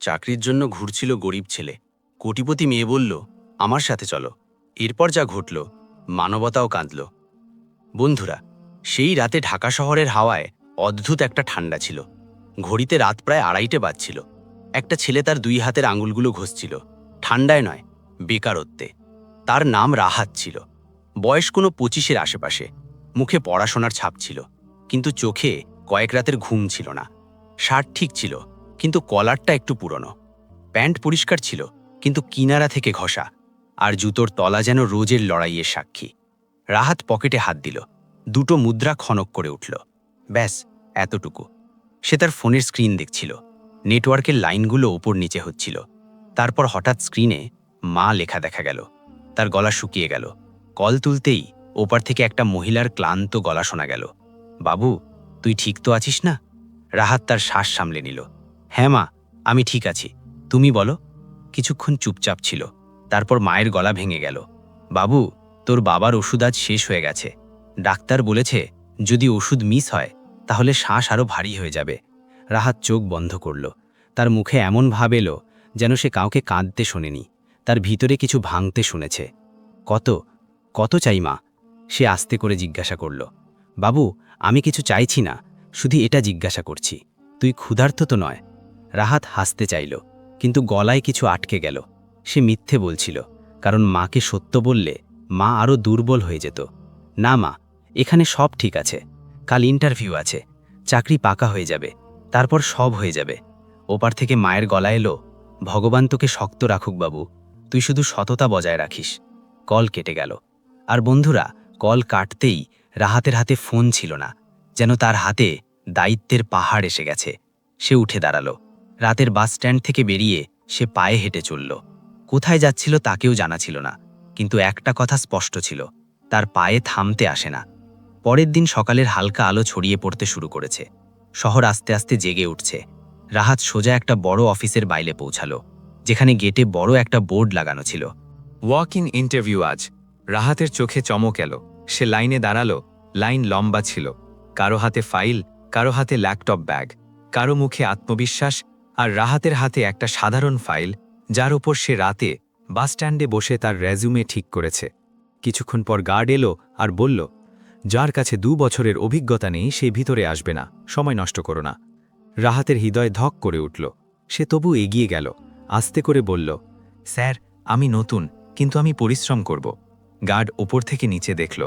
চাকরির জন্য ঘুরছিল গরিব ছেলে। কোটিপতি মেয়ে বলল, আমার সাথে চলো। এরপর যা ঘটল, মানবতাও কাঁদল। বন্ধুরা, সেই রাতে ঢাকা শহরের হাওয়ায় অদ্ভুত একটা ঠান্ডা ছিল। ঘড়িতে রাত প্রায় আড়াইটে বাজছিল। একটা ছেলে তার দুই হাতের আঙুলগুলো ঘষছিল। ঠান্ডায় নয়, বেকারত্বে। তার নাম রাহাত ছিল। বয়স কোনো পঁচিশের আশেপাশে। মুখে পড়াশোনার ছাপ ছিল। কিন্তু চোখে কয়েক রাতের ঘুম ছিল না। শার্ট ঠিক ছিল। কিন্তু কলারটা একটু পুরনো। প্যান্ট পরিষ্কার ছিল, কিন্তু কিনারা থেকে ঘষা, আর জুতোর তলা যেন রোজের লড়াইয়ের সাক্ষী। রাহাত পকেটে হাত দিল, দুটো মুদ্রা খনক করে উঠল। ব্যাস, এতটুকু। সে তার ফোনের স্ক্রিন দেখছিল, নেটওয়ার্কের লাইনগুলো ওপর নিচে হচ্ছিল। তারপর হঠাৎ স্ক্রিনে মা লেখা দেখা গেল। তার গলা শুকিয়ে গেল। কল তুলতেই ওপার থেকে একটা মহিলার ক্লান্ত গলা শোনা গেল। বাবু, তুই ঠিক তো আছিস না? রাহাত তার শ্বাস সামলে নিল। হ্যাঁ মা, আমি ঠিক আছি। তুমি বলো। কিছুক্ষণ চুপচাপ ছিল। তারপর মায়ের গলা ভেঙে গেল। বাবু, তোর বাবার ওষুধ আজ শেষ হয়ে গেছে। ডাক্তার বলেছে, যদি ওষুধ মিস হয়, তাহলে শ্বাস আরও ভারী হয়ে যাবে। রাহাত চোখ বন্ধ করল। তার মুখে এমন ভাব এলো, যেন সে কাউকে কাঁদতে শোনেনি। তার ভিতরে কিছু ভাঙতে শুনেছে। কত? কত চাই মা? সে আস্তে করে জিজ্ঞাসা করল। বাবু, আমি কিছু চাইছি না, শুধু এটা জিজ্ঞাসা করছি। তুই ক্ষুধার্ত তো নয়। রাহাত হাসতে চাইল, কিন্তু গলায় কিছু আটকে গেল। সে মিথ্যে বলছিল, কারণ মাকে সত্য বললে মা আরও দুর্বল হয়ে যেত। না মা, এখানে সব ঠিক আছে। কাল ইন্টারভিউ আছে। চাকরি পাকা হয়ে যাবে। তারপর সব হয়ে যাবে। ওপার থেকে মায়ের গলা এলো, ভগবান তোকে শক্ত রাখুক বাবু, তুই শুধু সততা বজায় রাখিস। কল কেটে গেল। আর বন্ধুরা, কল কাটতেই রাহাতের হাতে ফোন ছিল না, যেন তার হাতে দায়িত্বের পাহাড় এসে গেছে। সে উঠে দাঁড়াল। রাতের বাস স্ট্যান্ড থেকে বেরিয়ে সে পায়ে হেঁটে চলল। কোথায় যাচ্ছিল তাকেও জানা ছিল না, কিন্তু একটা কথা স্পষ্ট ছিল, তার পায়ে থামতে আসে না। পরের দিন সকালের হালকা আলো ছড়িয়ে পড়তে শুরু করেছে। শহর আস্তে আস্তে জেগে উঠছে। রাহাত সোজা একটা বড় অফিসের বাইরে পৌঁছালো, যেখানে গেটে বড় একটা বোর্ড লাগানো ছিল। ওয়াক ইন ইন্টারভিউ আজ। রাহাতের চোখে চমক এলো। সে লাইনে দাঁড়াল, লাইন লম্বা ছিল। কারও হাতে ফাইল, কারও হাতে ল্যাপটপ ব্যাগ, কারও মুখে আত্মবিশ্বাস আর রাহাতের হাতে একটা সাধারণ ফাইল, যার উপর সে রাতে বাসস্ট্যান্ডে বসে তার রেজুমে ঠিক করেছে। কিছুক্ষণ পর গার্ড এলো আর বলল, যার কাছে দু বছরের অভিজ্ঞতা নেই, সে ভিতরে আসবে না, সময় নষ্ট করো না। রাহাতের হৃদয় ধক করে উঠল। সে তবু এগিয়ে গেল, আস্তে করে বলল, স্যার, আমি নতুন, কিন্তু আমি পরিশ্রম করব। গার্ড ওপর থেকে নিচে দেখল,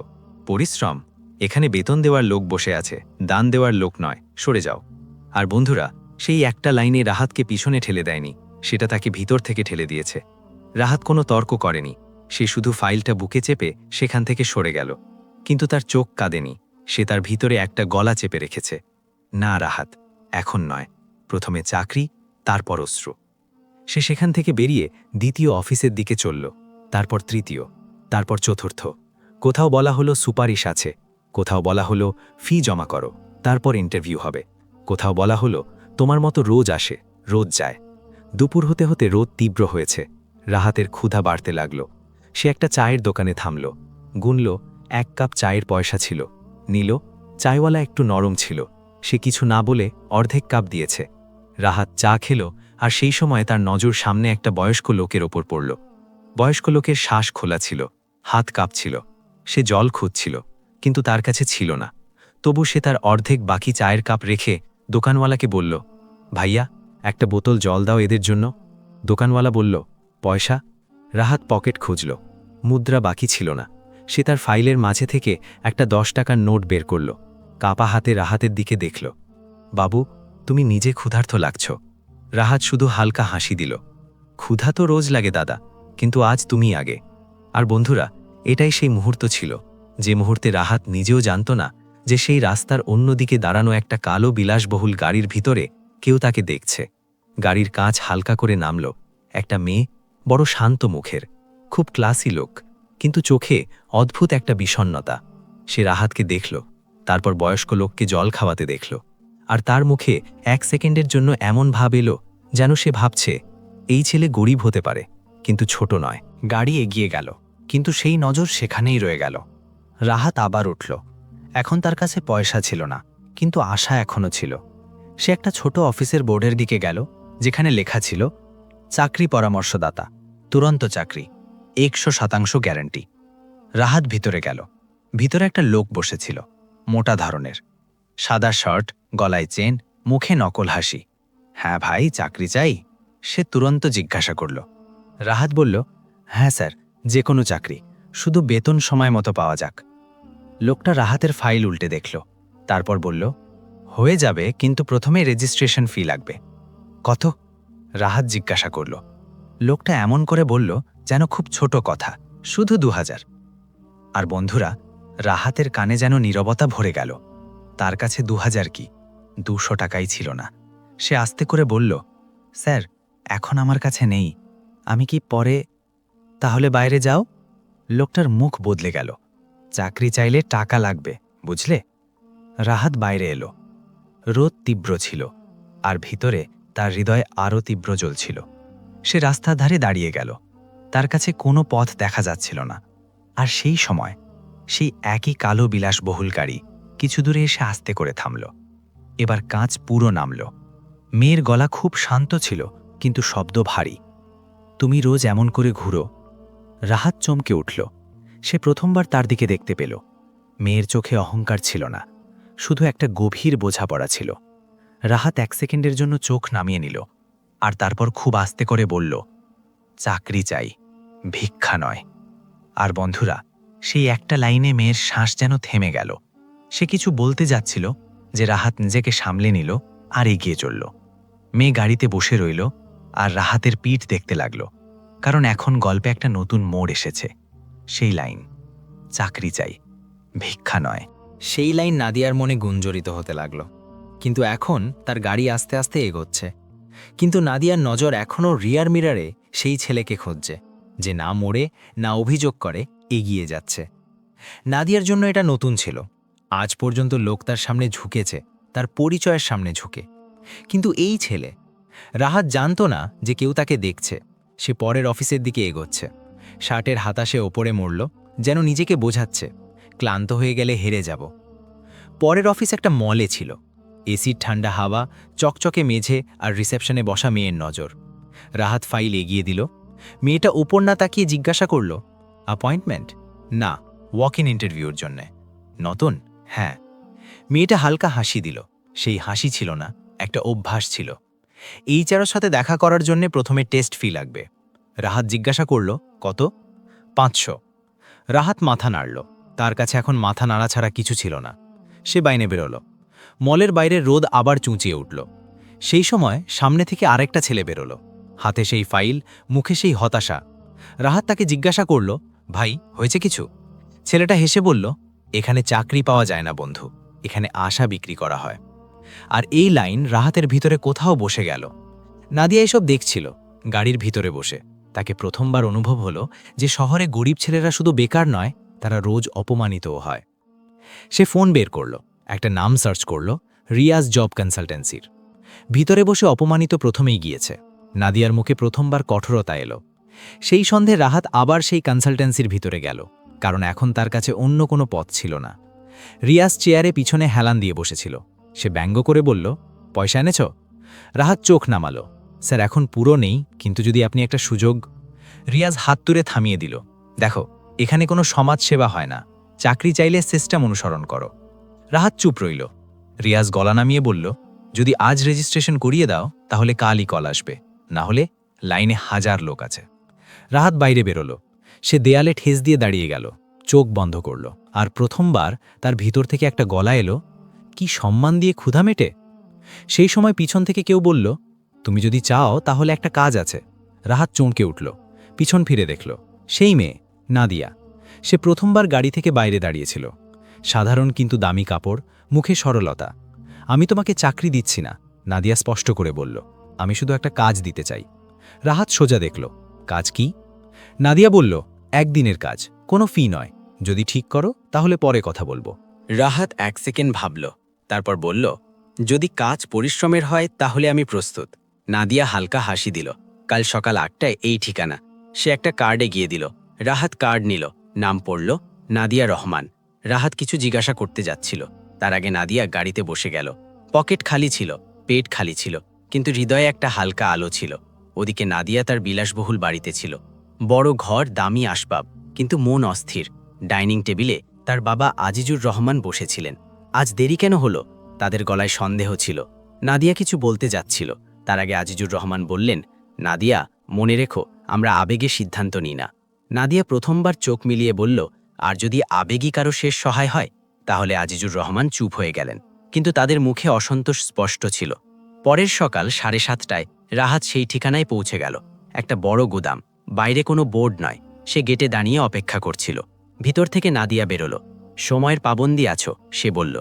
পরিশ্রম? এখানে বেতন দেওয়ার লোক বসে আছে, দান দেওয়ার লোক নয়, সরে যাও। আর বন্ধুরা সেই একটা লাইনে রাহাতকে পিছনে ঠেলে দেয়নি, সেটা তাকে ভিতর থেকে ঠেলে দিয়েছে। রাহাত কোনো তর্ক করেনি, সে শুধু ফাইলটা বুকে চেপে সেখান থেকে সরে গেল। কিন্তু তার চোখ কাঁদেনি, সে তার ভিতরে একটা গলা চেপে রেখেছে। না, রাহাত, এখন নয়, প্রথমে চাকরি, তারপর অশ্রু। সে সেখান থেকে বেরিয়ে দ্বিতীয় অফিসের দিকে চলল, তারপর তৃতীয়, তারপর চতুর্থ। কোথাও বলা হলো, সুপারিশ আছে। কোথাও বলা হলো, ফি জমা করো, তারপর ইন্টারভিউ হবে। কোথাও বলা হলো তোমার মতো রোজ আসে, রোজ যায়। দুপুর হতে হতে রোদ তীব্র হয়েছে। রাহাতের ক্ষুধা বাড়তে লাগল। সে একটা চায়ের দোকানে থামল। গুনল, এক কাপ চায়ের পয়সা ছিল। নিল, চায়ওয়ালা একটু নরম ছিল। সে কিছু না বলে অর্ধেক কাপ দিয়েছে। রাহাত চা খেল আর সেই সময় তার নজর সামনে একটা বয়স্ক লোকের ওপর পড়ল। বয়স্ক লোকের শ্বাস খোলা ছিল, হাত কাঁপছিল। সে জল খুঁজছিল, কিন্তু তার কাছে ছিল না। তবু সে তার অর্ধেক বাকি চায়ের কাপ রেখে দোকানওয়ালাকে বলল, ভাইয়া, একটা বোতল জল দাও এদের জন্য। দোকানওয়ালা বলল, পয়সা? রাহাত পকেট খুঁজল। মুদ্রা বাকি ছিল না। সে তার ফাইলের মাঝে থেকে একটা দশ টাকার নোট বের করল। কাপা হাতে রাহাতের দিকে দেখল। বাবু, তুমি নিজে ক্ষুধার্থ লাগছ। রাহাত শুধু হালকা হাসি দিল। ক্ষুধা তো রোজ লাগে দাদা, কিন্তু আজ তুমি আগে। আর বন্ধুরা, এটাই সেই মুহূর্ত ছিল, যে মুহূর্তে রাহাত নিজেও জানত না যে সেই রাস্তার অন্যদিকে দাঁড়ানো একটা কালো বিলাসবহুল গাড়ির ভিতরে কেউ তাকে দেখছে। গাড়ির কাঁচ হালকা করে নামল। একটা মেয়ে, বড় শান্ত মুখের, খুব ক্লাসি লোক, কিন্তু চোখে অদ্ভুত একটা বিষণ্নতা সে রাহাতকে দেখল, তারপর বয়স্ক লোককে জল খাওয়াতে দেখল, আর তার মুখে এক সেকেন্ডের জন্য এমন ভাব এলো যেন সে ভাবছে, এই ছেলে গরিব হতে পারে, কিন্তু ছোট নয়। গাড়ি এগিয়ে গেল, কিন্তু সেই নজর সেখানেই রয়ে গেল। রাহাত আবার উঠল। এখন তার কাছে পয়সা ছিল না, কিন্তু আশা এখনও ছিল। সে একটা ছোট অফিসের বোর্ডের দিকে গেল, যেখানে লেখা ছিল, চাকরি পরামর্শদাতা, তুরন্ত চাকরি, একশো শতাংশ গ্যারান্টি। রাহাত ভিতরে গেল। ভিতরে একটা লোক বসেছিল, মোটা ধরনের। সাদা শার্ট, গলায় চেন, মুখে নকল হাসি। হ্যাঁ ভাই, চাকরি চাই? সে তুরন্ত জিজ্ঞাসা করল। রাহাত বলল হ্যাঁ স্যার যে কোনো চাকরি, শুধু বেতন সময় মতো পাওয়া যাক। লোকটা রাহাতের ফাইল উল্টে দেখল, তারপর বলল, হয়ে যাবে, কিন্তু প্রথমে রেজিস্ট্রেশন ফি লাগবে। কত? রাহাত জিজ্ঞাসা করল। লোকটা এমন করে বলল, যেন খুব ছোট কথা, শুধু দু হাজার আর বন্ধুরা, রাহাতের কানে যেন নীরবতা ভরে গেল। তার কাছে দু হাজার কি? দুশো টাকাই ছিল না। সে আস্তে করে বলল, স্যার, এখন আমার কাছে নেই। আমি কি পরে, তাহলে বাইরে যাও? লোকটার মুখ বদলে গেল। চাকরি চাইলে টাকা লাগবে, বুঝলে? রাহাত বাইরে এলো। রোদ তীব্র ছিল, আর ভিতরে তার হৃদয় আরও তীব্র জ্বলছিল। সে রাস্তার ধারে দাঁড়িয়ে গেল। তার কাছে কোনো পথ দেখা যাচ্ছিল না। আর সেই সময়, সেই একই কালো বিলাসবহুল গাড়ি কিছু দূরে এসে আস্তে করে থামল। এবার কাঁচ পুরো নামল। মেয়ের গলা খুব শান্ত ছিল, কিন্তু শব্দ ভারী। তুমি রোজ এমন করে ঘুরো? রাহাত চমকে উঠল। সে প্রথমবার তার দিকে দেখতে পেল। মেয়ের চোখে অহংকার ছিল না, শুধু একটা গভীর বোঝাপড়া ছিল। রাহাত এক সেকেন্ডের জন্য চোখ নামিয়ে নিল আর তারপর খুব আস্তে করে বলল, চাকরি চাই, ভিক্ষা নয়। আর বন্ধুরা, সেই একটা লাইনে মেয়ের শ্বাস যেন থেমে গেল। সে কিছু বলতে যাচ্ছিল যে রাহাত নিজেকে সামলে নিল আর এগিয়ে চলল। মেয়ে গাড়িতে বসে রইল আর রাহাতের পিঠ দেখতে লাগল, কারণ এখন গল্পে একটা নতুন মোড় এসেছে। সেই লাইন, চাকরি চাই, ভিক্ষা নয়। সেই লাইন নাদিয়ার মনে গুঞ্জরিত হতে লাগল। কিন্তু এখন তার গাড়ি আস্তে আস্তে এগোচ্ছে। কিন্তু নাদিয়ার নজর এখনও রিয়ার মিরারে সেই ছেলেকে খুঁজছে, যে না মোড়ে না অভিযোগ করে, এগিয়ে যাচ্ছে। নাদিয়ার জন্য এটা নতুন ছিল। আজ পর্যন্ত লোক তার সামনে ঝুঁকেছে, তার পরিচয়ের সামনে ঝুঁকে। কিন্তু এই ছেলে, রাহাত জানত না যে কেউ তাকে দেখছে, সে পরের অফিসের দিকে এগোচ্ছে। শার্টের হাতাশে ওপরে মরল, যেন নিজেকে বোঝাচ্ছে, ক্লান্ত হয়ে গেলে হেরে যাব। পরের অফিস একটা মলে ছিল। এসির ঠান্ডা হাওয়া, চকচকে মেঝে আর রিসেপশনে বসা মেয়ের নজর। রাহাত ফাইল এগিয়ে দিল। মেয়েটা ওপর না তাকিয়ে জিজ্ঞাসা করল অ্যাপয়েন্টমেন্ট না ওয়াক ইন ইন্টারভিউর জন্যে। নতুন? হ্যাঁ। মেয়েটা হালকা হাসি দিল। সেই হাসি ছিল না, একটা অভ্যাস ছিল। এই চারোর সাথে দেখা করার জন্য প্রথমে টেস্ট ফি লাগবে। রাহাত জিজ্ঞাসা করল, কত? পাঁচশো। রাহাত মাথা নাড়ল। তার কাছে এখন মাথা নাড়া ছাড়া কিছু ছিল না। সে বাইনে বেরোল। মলের বাইরে রোদ আবার চুঁচিয়ে উঠল। সেই সময় সামনে থেকে আরেকটা ছেলে বেরোল। হাতে সেই ফাইল, মুখে সেই হতাশা। রাহাত তাকে জিজ্ঞাসা করল, ভাই, হয়েছে কিছু? ছেলেটা হেসে বলল, এখানে চাকরি পাওয়া যায় না, বন্ধু। এখানে আশা বিক্রি করা হয়। আর এই লাইন রাহাতের ভিতরে কোথাও বসে গেল। নাদিয়া এসব দেখছিল, গাড়ির ভিতরে বসে। তাকে প্রথমবার অনুভব হলো যে শহরে গরিব ছেলেরা শুধু বেকার নয়, তারা রোজ অপমানিতও হয়। সে ফোন বের করল, একটা নাম সার্চ করল, রিয়াজ জব কনসালটেন্সির। ভিতরে বসে অপমানিত প্রথমেই গিয়েছে। নাদিয়ার মুখে প্রথমবার কঠোরতা এলো। সেই সন্ধে রাহাত আবার সেই কনসালটেন্সির ভিতরে গেল, কারণ এখন তার কাছে অন্য কোনো পথ ছিল না। রিয়াজ চেয়ারে পিছনে হেলান দিয়ে বসেছিল। সে ব্যঙ্গ করে বলল, পয়সা এনেছ? রাহাত চোখ নামালো। স্যার, এখন পুরো নেই, কিন্তু যদি আপনি একটা সুযোগ, রিয়াজ হাত তুলে থামিয়ে দিল। দেখো, এখানে কোনো সমাজ সেবা হয় না। চাকরি চাইলে সিস্টেম অনুসরণ করো। রাহাত চুপ রইল। রিয়াজ গলা নামিয়ে বলল, যদি আজ রেজিস্ট্রেশন করিয়ে দাও, তাহলে কালই কল আসবে। না হলে লাইনে হাজার লোক আছে। রাহাত বাইরে বেরোলো। সে দেয়ালে ঠেস দিয়ে দাঁড়িয়ে গেল। চোখ বন্ধ করল। আর প্রথমবার তার ভিতর থেকে একটা গলা এলো, কি সম্মান দিয়ে ক্ষুধা মেটে? সেই সময় পিছন থেকে কেউ বলল তুমি যদি চাও, তাহলে একটা কাজ আছে। রাহাত চমকে উঠল। পিছন ফিরে দেখল। সেই মেয়ে, নাদিয়া। সে প্রথমবার গাড়ি থেকে বাইরে দাঁড়িয়েছিল। সাধারণ কিন্তু দামি কাপড়, মুখে সরলতা। আমি তোমাকে চাকরি দিচ্ছি না, নাদিয়া স্পষ্ট করে বলল। আমি শুধু একটা কাজ দিতে চাই। রাহাত সোজা দেখল। কাজ কি? নাদিয়া বলল, একদিনের কাজ, কোনো ফি নয়। যদি ঠিক করো, তাহলে পরে কথা বলব। রাহাত এক সেকেন্ড ভাবল, তারপর বলল, যদি কাজ পরিশ্রমের হয়, তাহলে আমি প্রস্তুত। নাদিয়া হালকা হাসি দিল। কাল সকাল আটটায় এই ঠিকানা। সে একটা কার্ডে গিয়ে দিল। রাহাত কার্ড নিল। নাম পড়ল, নাদিয়া রহমান। রাহাত কিছু জিজ্ঞাসা করতে যাচ্ছিল। তার আগে নাদিয়া গাড়িতে বসে গেল। পকেট খালি ছিল, পেট খালি ছিল, কিন্তু হৃদয়ে একটা হালকা আলো ছিল। ওদিকে নাদিয়া তার বিলাসবহুল বাড়িতে ছিল। বড় ঘর, দামি আসবাব, কিন্তু মন অস্থির। ডাইনিং টেবিলে তার বাবা আজিজুর রহমান বসেছিলেন। আজ দেরি কেন হলো? তাদের গলায় সন্দেহ ছিল। নাদিয়া কিছু বলতে যাচ্ছিল। তার আগে আজিজুর রহমান বললেন, নাদিয়া, মনে রেখো, আমরা আবেগে সিদ্ধান্ত নিই না। নাদিয়া প্রথমবার চোখ মিলিয়ে বলল, আর যদি আবেগই কারও শেষ সহায় হয়, তাহলে আজিজুর রহমান চুপ হয়ে গেলেন। কিন্তু তাদের মুখে অসন্তোষ স্পষ্ট ছিল। পরের সকাল সাড়ে সাতটায় রাহাত সেই ঠিকানায় পৌঁছে গেল। একটা বড় গুদাম, বাইরে কোনো বোর্ড নয়, সে গেটে দাঁড়িয়ে অপেক্ষা করছিল। ভিতর থেকে নাদিয়া বেরোলো। সময়ের পাবন্দি আছো, সে বলল।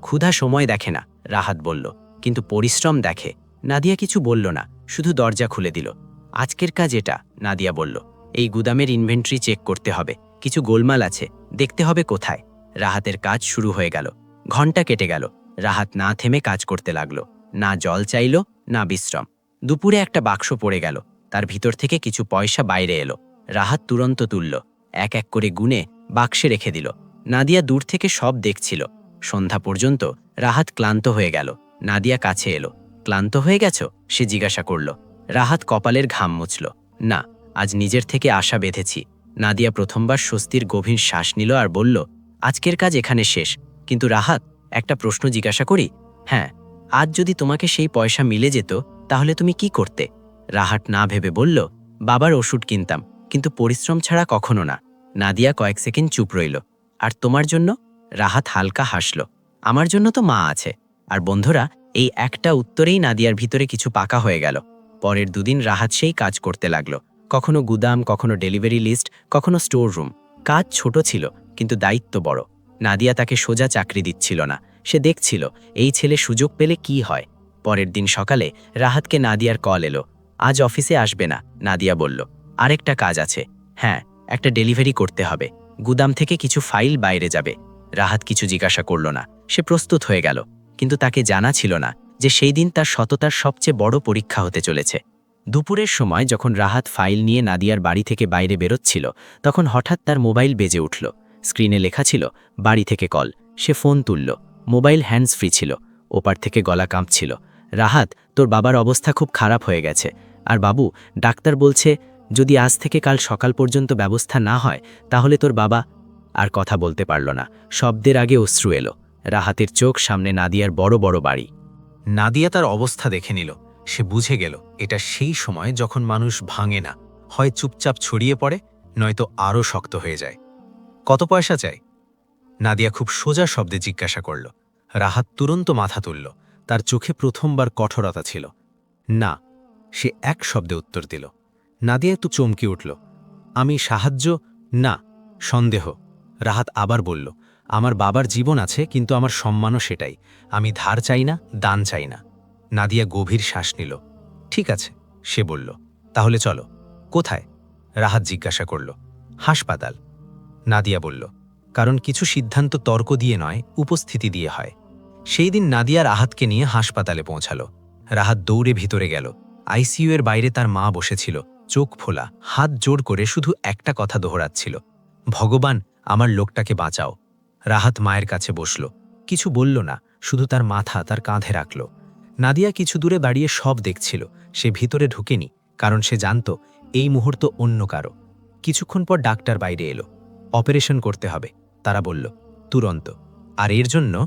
ক্ষুধা সময় দেখে না, রাহাত বলল, কিন্তু পরিশ্রম দেখে। নাদিয়া কিছু বলল না, শুধু দরজা খুলে দিল। আজকের কাজ এটা, নাদিয়া বলল। এই গুদামের ইনভেন্টরি চেক করতে হবে। কিছু গোলমাল আছে, দেখতে হবে কোথায়। রাহাতের কাজ শুরু হয়ে গেল। ঘণ্টা কেটে গেল। রাহাত না থেমে কাজ করতে লাগল। না জল চাইল, না বিশ্রাম। দুপুরে একটা বাক্স পড়ে গেল। তার ভিতর থেকে কিছু পয়সা বাইরে এলো। রাহাত তুরন্ত তুলল। এক এক করে গুনে বাক্সে রেখে দিল। নাদিয়া দূর থেকে সব দেখছিল। সন্ধ্যা পর্যন্ত রাহাত ক্লান্ত হয়ে গেল। নাদিয়া কাছে এলো। ক্লান্ত হয়ে গেছ? সে জিজ্ঞাসা করল। রাহাত কপালের ঘাম মুছল। না, আজ নিজের থেকে আশা বেঁধেছি। নাদিয়া প্রথমবার স্বস্তির গভীর শ্বাস নিল আর বলল, আজকের কাজ এখানে শেষ। কিন্তু রাহাত, একটা প্রশ্ন জিজ্ঞাসা করি? হ্যাঁ আজ যদি তোমাকে সেই পয়সা মিলে যেত, তাহলে তুমি কি করতে? রাহাট না ভেবে বলল, বাবার ওষুধ কিনতাম, কিন্তু পরিশ্রম ছাড়া কখনো না। নাদিয়া কয়েক সেকেন্ড চুপ রইল। আর তোমার জন্য? রাহাত হালকা হাসল, আমার জন্য তো মা আছে। আর বন্ধুরা এই একটা উত্তরেই নাদিয়ার ভিতরে কিছু পাকা হয়ে গেল। পরের দুদিন রাহাত সেই কাজ করতে লাগল। কখনো গুদাম, কখনো ডেলিভারি লিস্ট, কখনো স্টোর রুম। কাজ ছোট ছিল, কিন্তু দায়িত্ব বড়। নাদিয়া তাকে সোজা চাকরি দিচ্ছিল না। সে দেখছিল, এই ছেলে সুযোগ পেলে কি হয়। পরের দিন সকালে রাহাতকে নাদিয়ার কল এলো। আজ অফিসে আসবে না, নাদিয়া বলল। আরেকটা কাজ আছে। হ্যাঁ একটা ডেলিভারি করতে হবে। গুদাম থেকে কিছু ফাইল বাইরে যাবে। রাহাত কিছু জিজ্ঞাসা করল না। সে প্রস্তুত হয়ে গেল। কিন্তু তাকে জানা ছিল না যে সেই দিন তার সততার সবচেয়ে বড় পরীক্ষা হতে চলেছে। দুপুরের সময় যখন রাহাত ফাইল নিয়ে নাদিয়ার বাড়ি থেকে বাইরে বেরোচ্ছিল, তখন হঠাৎ তার মোবাইল বেজে উঠল। স্ক্রিনে লেখা ছিল, বাড়ি থেকে কল। সে ফোন তুলল। মোবাইল হ্যান্ডস ফ্রি ছিল। ওপার থেকে গলা কাঁপছিল। রাহাত, তোর বাবার অবস্থা খুব খারাপ হয়ে গেছে। আর বাবু, ডাক্তার বলছে, যদি আজ থেকে কাল সকাল পর্যন্ত ব্যবস্থা না হয়, তাহলে তোর বাবা আর কথা বলতে পারল না। শব্দের আগে অশ্রু এলো। রাহাতের চোখ সামনে নাদিয়ার বড় বড় বাড়ি। নাদিয়া তার অবস্থা দেখে নিল। সে বুঝে গেল, এটা সেই সময় যখন মানুষ ভাঙে না, হয় চুপচাপ ছড়িয়ে পড়ে, নয়তো আরও শক্ত হয়ে যায়। কত পয়সা চাই? নাদিয়া খুব সোজা শব্দে জিজ্ঞাসা করল। রাহাত তুরন্ত মাথা তুলল। তার চোখে প্রথমবার কঠোরতা ছিল। না, সে এক শব্দে উত্তর দিল। নাদিয়া একটু চমকে উঠল। আমি সাহায্য? না, সন্দেহ। রাহাত আবার বলল আমার বাবার জীবন আছে, কিন্তু আমার সম্মানও সেটাই। আমি ধার চাই না, দান চাই না। নাদিয়া গভীর শ্বাস নিল। ঠিক আছে, সে বলল। তাহলে চলো। কোথায়? রাহাত জিজ্ঞাসা করল। হাসপাতাল। নাদিয়া বলল। কারণ কিছু সিদ্ধান্ত তর্ক দিয়ে নয়, উপস্থিতি দিয়ে হয়। সেই দিন নাদিয়া রাহাতকে নিয়ে হাসপাতালে পৌঁছালো। রাহাত দৌড়ে ভিতরে গেল। আইসিইউ এর বাইরে তার মা বসেছিল। চোখ ফোলা, হাত জোর করে শুধু একটা কথা দোহরাচ্ছিল। ভগবান, আমার লোকটাকে বাঁচাও। রাহাত মায়ের কাছে বসল। কিছু বলল না, শুধু তার মাথা তার কাঁধে রাখল। নাদিয়া কিছু দূরে দাঁড়িয়ে সব দেখছিল, সে ভিতরে ঢুকেনি, কারণ সে জানত এই মুহূর্ত অন্য কারও। কিছুক্ষণ পর ডাক্তার বাইরে এলো। অপারেশন করতে হবে, তারা বলল, তুরন্ত। আর এর জন্য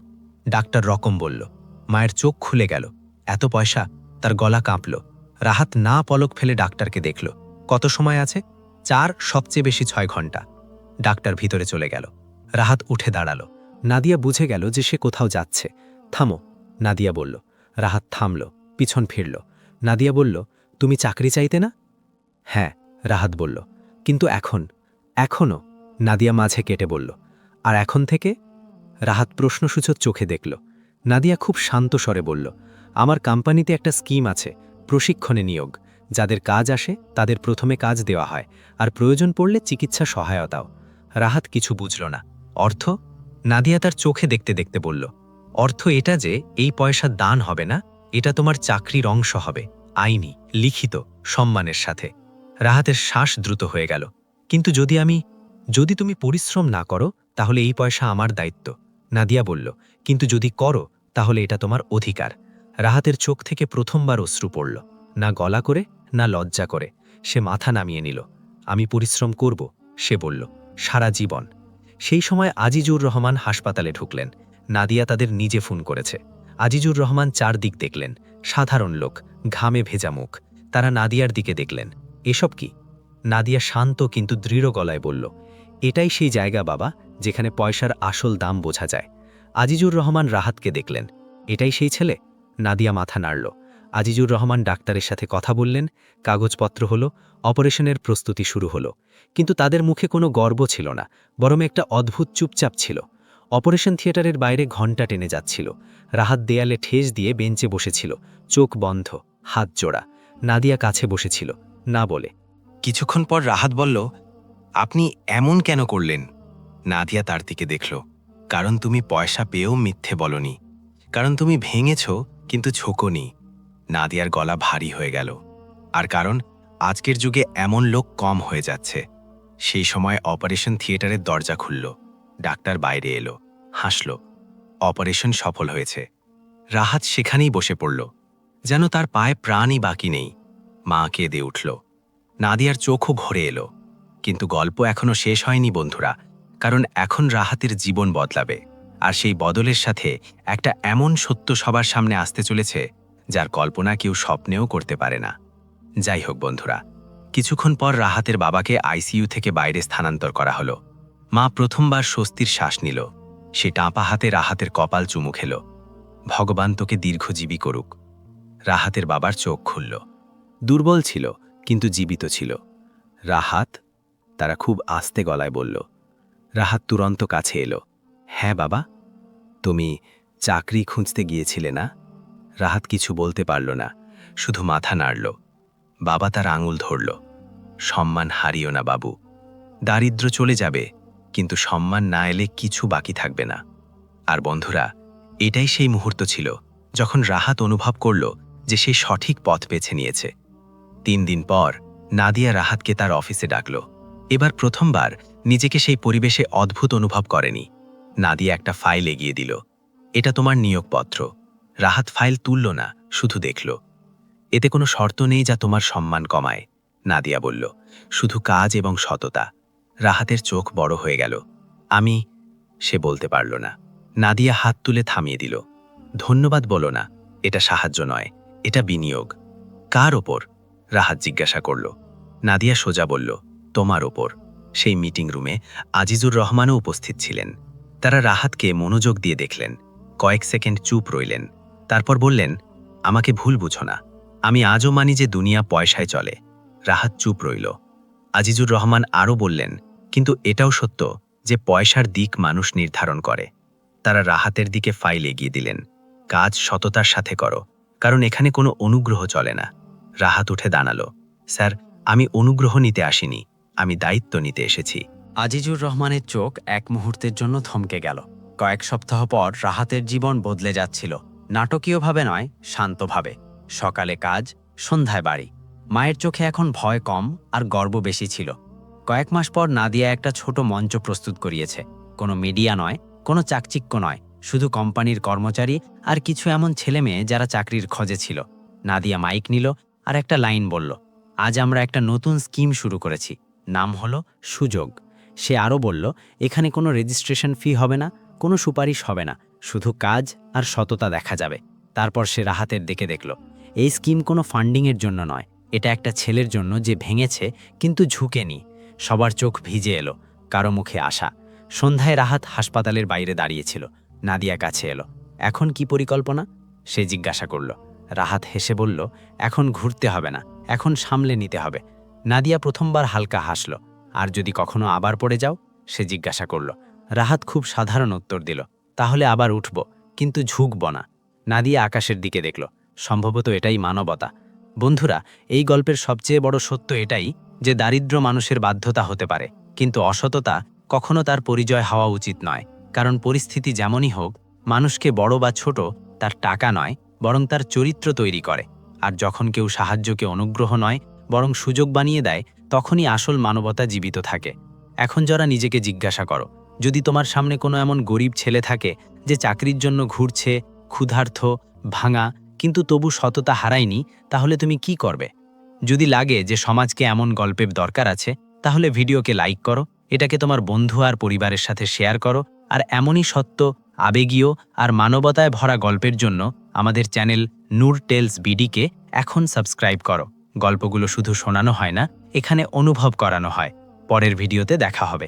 ডাক্তার রকম বলল, মায়ের চোখ খুলে গেল, এত পয়সা? তার গলা কাঁপল। রাহাত না পলক ফেলে ডাক্তারকে দেখল, কত সময় আছে? চার, সবচেয়ে বেশি ছয় ঘণ্টা। ডাক্তার ভিতরে চলে গেল। রাহাত উঠে দাঁড়াল। নাদিয়া বুঝে গেল যে সে কোথাও যাচ্ছে। থামো, নাদিয়া বলল। রাহাত থামল, পিছন ফিরল। নাদিয়া বলল, তুমি চাকরি চাইতে না? হ্যাঁ রাহাত বলল। কিন্তু এখন? এখনও নাদিয়া মাঝে কেটে বলল। আর এখন থেকে? রাহাত প্রশ্নসূচক চোখে দেখল। নাদিয়া খুব শান্ত স্বরে বলল, আমার কোম্পানিতে একটা স্কিম আছে, প্রশিক্ষণে নিয়োগ। যাদের কাজ আসে, তাদের প্রথমে কাজ দেওয়া হয়। আর প্রয়োজন পড়লে চিকিৎসা সহায়তাও। রাহাত কিছু বুঝল না। অর্থ? নাদিয়া তার চোখে দেখতে দেখতে বলল, অর্থ এটা যে এই পয়সা দান হবে না, এটা তোমার চাকরির অংশ হবে, আইনি, লিখিত, সম্মানের সাথে। রাহাতের শ্বাস দ্রুত হয়ে গেল, কিন্তু যদি আমি, যদি তুমি পরিশ্রম না করো, তাহলে এই পয়সা আমার দায়িত্ব। নাদিয়া বলল, কিন্তু যদি করো, তাহলে এটা তোমার অধিকার। রাহাতের চোখ থেকে প্রথমবার অশ্রু পড়ল, না গলা করে, না লজ্জা করে। সে মাথা নামিয়ে নিল, আমি পরিশ্রম করব, সে বলল, সারা জীবন। সেই সময় আজিজুর রহমান হাসপাতালে ঢুকলেন। নাদিয়া তাদের নিজে ফোন করেছে। আজিজুর রহমান চারদিক দেখলেন। সাধারণ লোক, ঘামে ভেজা মুখ। তারা নাদিয়ার দিকে দেখলেন। এসব কি? নাদিয়া শান্ত কিন্তু দৃঢ় গলায় বলল, এটাই সেই জায়গা বাবা, যেখানে পয়সার আসল দাম বোঝা যায়। আজিজুর রহমান রাহাতকে দেখলেন, এটাই সেই ছেলে? নাদিয়া মাথা নাড়ল আজিজুর রহমান ডাক্তারের সাথে কথা বললেন, কাগজপত্র হলো, অপারেশনের প্রস্তুতি শুরু হলো। কিন্তু তাদের মুখে কোনো গর্ব ছিল না, বরং একটা অদ্ভুত চুপচাপ ছিল। অপারেশন থিয়েটারের বাইরে ঘণ্টা টেনে যাচ্ছিল। রাহাত দেয়ালে ঠেস দিয়ে বেঞ্চে বসেছিল। চোখ বন্ধ, হাত জোড়া। নাদিয়া কাছে বসেছিল, না বলে। কিছুক্ষণ পর রাহাত বলল, আপনি এমন কেন করলেন? নাদিয়া তার দিকে দেখল, কারণ তুমি পয়সা পেয়েও মিথ্যে বলনি। কারণ তুমি ভেঙেছ, কিন্তু ছোকনি নাদিয়ার গলা ভারী হয়ে গেল। আর কারণ, আজকের যুগে এমন লোক কম হয়ে যাচ্ছে। সেই সময় অপারেশন থিয়েটারের দরজা খুলল। ডাক্তার বাইরে এলো, হাসল। অপারেশন সফল হয়েছে। রাহাত সেখানেই বসে পড়ল। যেন তার পায়ে প্রাণই বাকি নেই। মা কেঁদে উঠল। নাদিয়ার চোখও ঘরে এলো। কিন্তু গল্প এখনও শেষ হয়নি বন্ধুরা, কারণ এখন রাহাতের জীবন বদলাবে। আর সেই বদলের সাথে একটা এমন সত্য সবার সামনে আসতে চলেছে যার কল্পনা কেউ স্বপ্নেও করতে পারে না। যাই হোক বন্ধুরা, কিছুক্ষণ পর রাহাতের বাবাকে আইসিইউ থেকে বাইরে স্থানান্তর করা হলো। মা প্রথমবার স্বস্তির শ্বাস নিল। সে টাঁপা হাতে রাহাতের কপাল চুমু খেল। ভগবান তোকে দীর্ঘজীবী করুক। রাহাতের বাবার চোখ খুলল। দুর্বল ছিল, কিন্তু জীবিত ছিল। রাহাত, তারা খুব আস্তে গলায় বলল, রাহাত তুরন্ত কাছে এলো। হ্যাঁ বাবা, তুমি চাকরি খুঁজতে গিয়েছিলে না? রাহাত কিছু বলতে পারল না, শুধু মাথা নাড়ল। বাবা তার আঙুল ধরল। সম্মান হারিও না বাবু। দারিদ্র চলে যাবে, কিন্তু সম্মান না এলে কিছু বাকি থাকবে না। আর বন্ধুরা, এটাই সেই মুহূর্ত ছিল, যখন রাহাত অনুভব করল যে সে সঠিক পথ বেছে নিয়েছে। তিন দিন পর, নাদিয়া রাহাতকে তার অফিসে ডাকল। এবার প্রথমবার নিজেকে সেই পরিবেশে অদ্ভুত অনুভব করেনি। নাদিয়া একটা ফাইল এগিয়ে দিল। এটা তোমার নিয়োগপত্র। রাহাত ফাইল তুলল না, শুধু দেখল। এতে কোনো শর্ত নেই যা তোমার সম্মান কমায়, নাদিয়া বলল। শুধু কাজ এবং সততা। রাহাতের চোখ বড় হয়ে গেল। আমি, সে বলতে পারল না। নাদিয়া হাত তুলে থামিয়ে দিল। ধন্যবাদ বলো না, এটা সাহায্য নয়, এটা বিনিয়োগ। কার ওপর? রাহাত জিজ্ঞাসা করল। নাদিয়া সোজা বলল, তোমার ওপর। সেই মিটিং রুমে আজিজুর রহমানও উপস্থিত ছিলেন। তারা রাহাতকে মনোযোগ দিয়ে দেখলেন। কয়েক সেকেন্ড চুপ রইলেন। তারপর বললেন, আমাকে ভুল বুঝো না। আমি আজও মানি যে দুনিয়া পয়সায় চলে। রাহাত চুপ রইল। আজিজুর রহমান আরও বললেন, কিন্তু এটাও সত্য যে পয়সার দিক মানুষ নির্ধারণ করে। তারা রাহাতের দিকে ফাইল এগিয়ে দিলেন। কাজ সততার সাথে করো, কারণ এখানে কোনো অনুগ্রহ চলে না। রাহাত উঠে দাঁড়াল, স্যার, আমি অনুগ্রহ নিতে আসিনি, আমি দায়িত্ব নিতে এসেছি। আজিজুর রহমানের চোখ এক মুহূর্তের জন্য থমকে গেল। কয়েক সপ্তাহ পর রাহাতের জীবন বদলে যাচ্ছিল। নাটকীয়ভাবে নয়, শান্তভাবে। সকালে কাজ, সন্ধ্যায় বাড়ি। মায়ের চোখে এখন ভয় কম আর গর্ব বেশি ছিল। কয়েক মাস পর নাদিয়া একটা ছোট মঞ্চ প্রস্তুত করিয়েছে। কোনো মিডিয়া নয়, কোনো চাকচিক্য নয়, শুধু কোম্পানির কর্মচারী আর কিছু এমন ছেলে মেয়ে যারা চাকরির খোঁজে ছিল। নাদিয়া মাইক নিল আর একটা লাইন বলল, আজ আমরা একটা নতুন স্কিম শুরু করেছি। নাম হলো সুযোগ। সে আরও বলল, এখানে কোনো রেজিস্ট্রেশন ফি হবে না, কোনো সুপারিশ হবে না। শুধু কাজ আর সততা দেখা যাবে। তারপর সে রাহাতের দিকে দেখল, এই স্কিম কোনো ফান্ডিংয়ের জন্য নয়। এটা একটা ছেলের জন্য যে ভেঙেছে কিন্তু ঝুঁকেনি। সবার চোখ ভিজে এলো, কারও মুখে আশা। সন্ধ্যায় রাহাত হাসপাতালের বাইরে দাঁড়িয়েছিল। নাদিয়া কাছে এলো, এখন কি পরিকল্পনা? সে জিজ্ঞাসা করল। রাহাত হেসে বলল, এখন ঘুরতে হবে না, এখন সামলে নিতে হবে। নাদিয়া প্রথমবার হালকা হাসল, আর যদি কখনো আবার পড়ে যাও? সে জিজ্ঞাসা করল। রাহাত খুব সাধারণ উত্তর দিল তাহলে আবার উঠব, কিন্তু ঝুঁকব না। নাদিয়া আকাশের দিকে দেখল। সম্ভবত এটাই মানবতা। বন্ধুরা, এই গল্পের সবচেয়ে বড় সত্য এটাই যে দারিদ্র মানুষের বাধ্যতা হতে পারে, কিন্তু অসততা কখনো তার পরিচয় হওয়া উচিত নয়। কারণ পরিস্থিতি যেমনই হোক, মানুষকে বড় বা ছোট তার টাকা নয়, বরং তার চরিত্র তৈরি করে। আর যখন কেউ সাহায্যকে অনুগ্রহ নয়, বরং সুযোগ বানিয়ে দেয়, তখনই আসল মানবতা জীবিত থাকে। এখন যারা নিজেকে জিজ্ঞাসা করো যদি তোমার সামনে কোনো এমন গরিব ছেলে থাকে যে চাকরির জন্য ঘুরছে ক্ষুধার্থ ভাঙা, কিন্তু তবু সততা হারায়নি, তাহলে তুমি কি করবে? যদি লাগে যে সমাজকে এমন গল্পের দরকার আছে, তাহলে ভিডিওকে লাইক করো, এটাকে তোমার বন্ধু আর পরিবারের সাথে শেয়ার করো, আর এমনই সত্য, আবেগীয় আর মানবতায় ভরা গল্পের জন্য আমাদের চ্যানেল নূর টেলস বিডিকে এখন সাবস্ক্রাইব করো। গল্পগুলো শুধু শোনানো হয় না, এখানে অনুভব করানো হয়। পরের ভিডিওতে দেখা হবে।